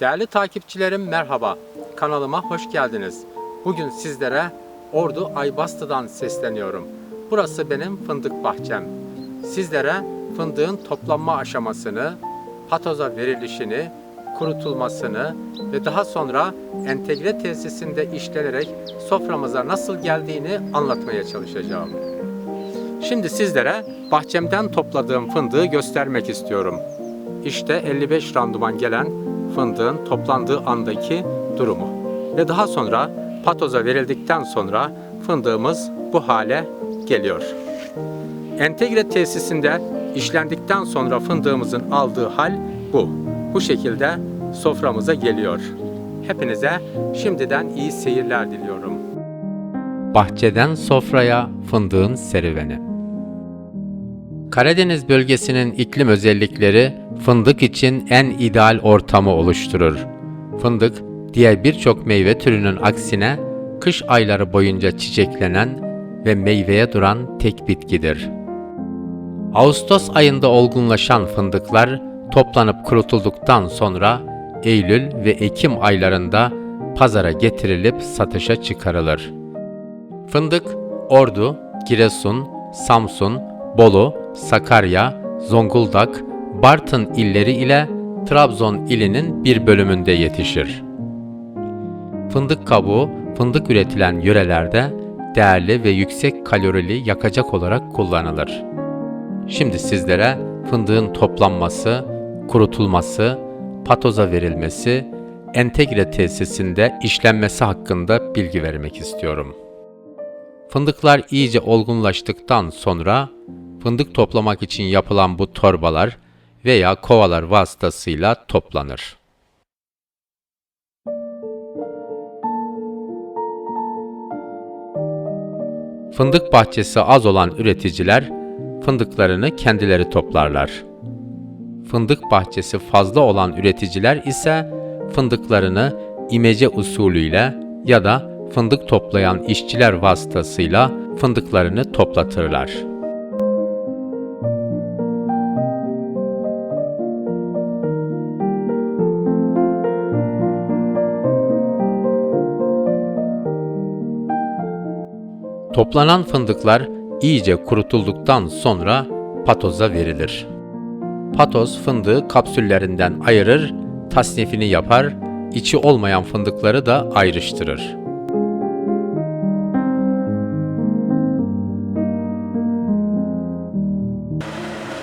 Değerli takipçilerim merhaba. Kanalıma hoş geldiniz. Bugün sizlere Ordu Aybastı'dan sesleniyorum. Burası benim fındık bahçem. Sizlere fındığın toplanma aşamasını, patoza verilişini, kurutulmasını ve daha sonra entegre tesisinde işlenerek soframıza nasıl geldiğini anlatmaya çalışacağım. Şimdi sizlere bahçemden topladığım fındığı göstermek istiyorum. İşte 55 randuman gelen fındığın toplandığı andaki durumu. Ve daha sonra patoza verildikten sonra fındığımız bu hale geliyor. Entegre tesisinde işlendikten sonra fındığımızın aldığı hal bu. Bu şekilde soframıza geliyor. Hepinize şimdiden iyi seyirler diliyorum. Bahçeden sofraya fındığın serüveni. Karadeniz bölgesinin iklim özellikleri fındık için en ideal ortamı oluşturur. Fındık, diğer birçok meyve türünün aksine kış ayları boyunca çiçeklenen ve meyveye duran tek bitkidir. Ağustos ayında olgunlaşan fındıklar toplanıp kurutulduktan sonra Eylül ve Ekim aylarında pazara getirilip satışa çıkarılır. Fındık, Ordu, Giresun, Samsun, Bolu, Sakarya, Zonguldak, Bartın illeri ile Trabzon ilinin bir bölümünde yetişir. Fındık kabuğu, fındık üretilen yörelerde değerli ve yüksek kalorili yakacak olarak kullanılır. Şimdi sizlere fındığın toplanması, kurutulması, patoza verilmesi, entegre tesisinde işlenmesi hakkında bilgi vermek istiyorum. Fındıklar iyice olgunlaştıktan sonra fındık toplamak için yapılan bu torbalar veya kovalar vasıtasıyla toplanır. Fındık bahçesi az olan üreticiler fındıklarını kendileri toplarlar. Fındık bahçesi fazla olan üreticiler ise fındıklarını imece usulüyle ya da fındık toplayan işçiler vasıtasıyla fındıklarını toplatırlar. Toplanan fındıklar iyice kurutulduktan sonra patoza verilir. Patoz fındığı kapsüllerinden ayırır, tasnifini yapar, içi olmayan fındıkları da ayrıştırır.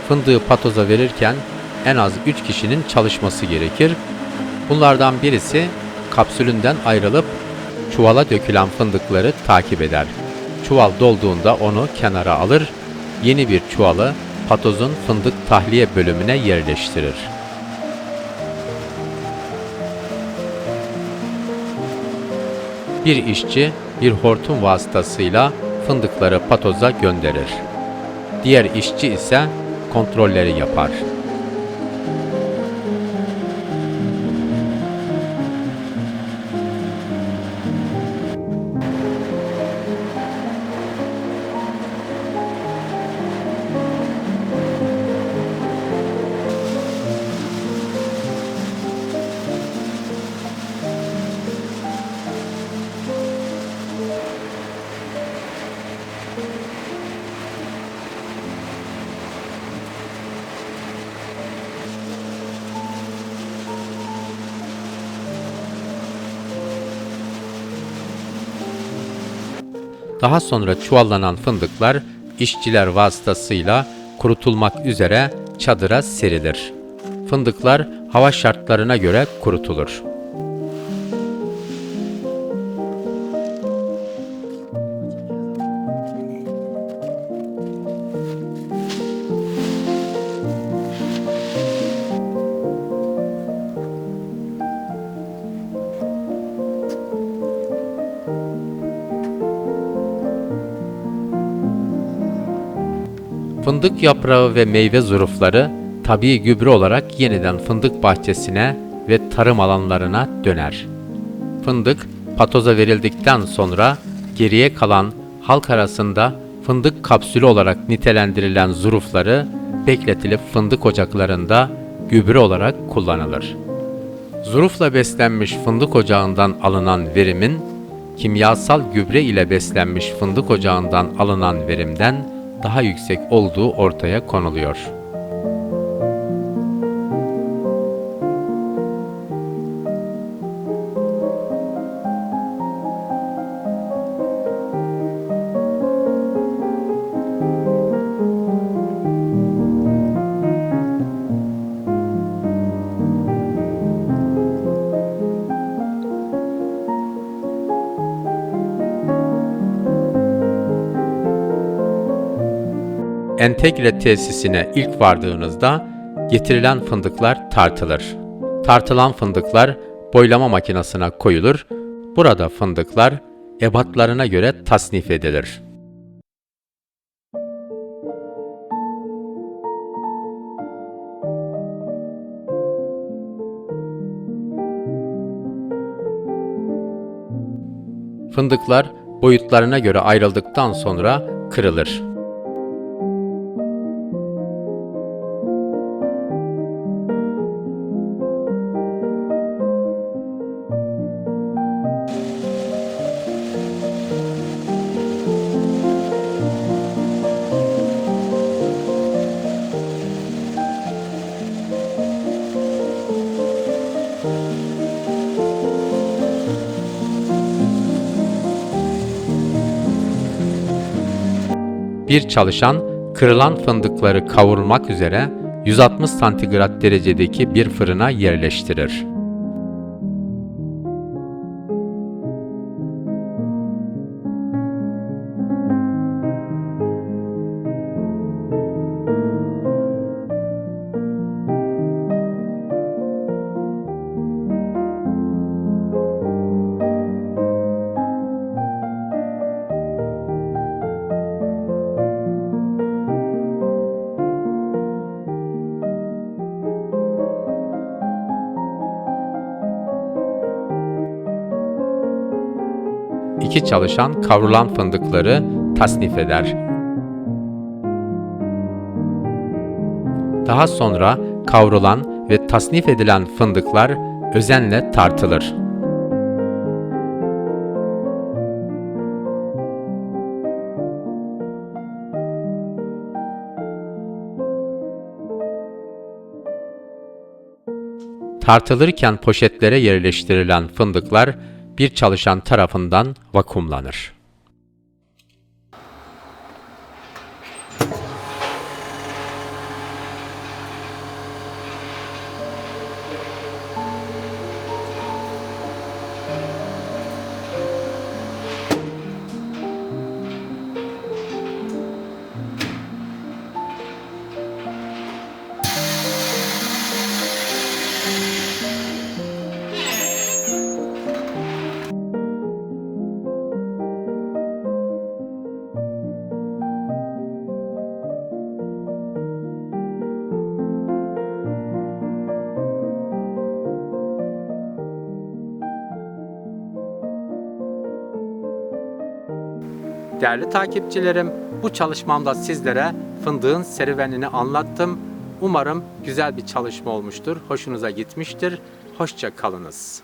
Fındığı patoza verirken en az 3 kişinin çalışması gerekir. Bunlardan birisi kapsülünden ayrılıp çuvala dökülen fındıkları takip eder. Çuval dolduğunda onu kenara alır, yeni bir çuvalı patozun fındık tahliye bölümüne yerleştirir. Bir işçi bir hortum vasıtasıyla fındıkları patoza gönderir. Diğer işçi ise kontrolleri yapar. Daha sonra çuvallanan fındıklar işçiler vasıtasıyla kurutulmak üzere çadıra serilir. Fındıklar hava şartlarına göre kurutulur. Fındık yaprağı ve meyve zurufları tabii gübre olarak yeniden fındık bahçesine ve tarım alanlarına döner. Fındık patoza verildikten sonra geriye kalan halk arasında fındık kapsülü olarak nitelendirilen zurufları bekletilip fındık ocaklarında gübre olarak kullanılır. Zurufla beslenmiş fındık ocağından alınan verimin, kimyasal gübre ile beslenmiş fındık ocağından alınan verimden daha yüksek olduğu ortaya konuluyor. Entegre tesisine ilk vardığınızda getirilen fındıklar tartılır. Tartılan fındıklar boylama makinesine koyulur. Burada fındıklar ebatlarına göre tasnif edilir. Fındıklar boyutlarına göre ayrıldıktan sonra kırılır. Bir çalışan kırılan fındıkları kavurmak üzere 160 santigrat derecedeki bir fırına yerleştirir. İki çalışan kavrulan fındıkları tasnif eder. Daha sonra kavrulan ve tasnif edilen fındıklar özenle tartılır. Tartılırken poşetlere yerleştirilen fındıklar bir çalışan tarafından vakumlanır. Değerli takipçilerim, bu çalışmamda sizlere fındığın serüvenini anlattım. Umarım güzel bir çalışma olmuştur, hoşunuza gitmiştir. Hoşça kalınız.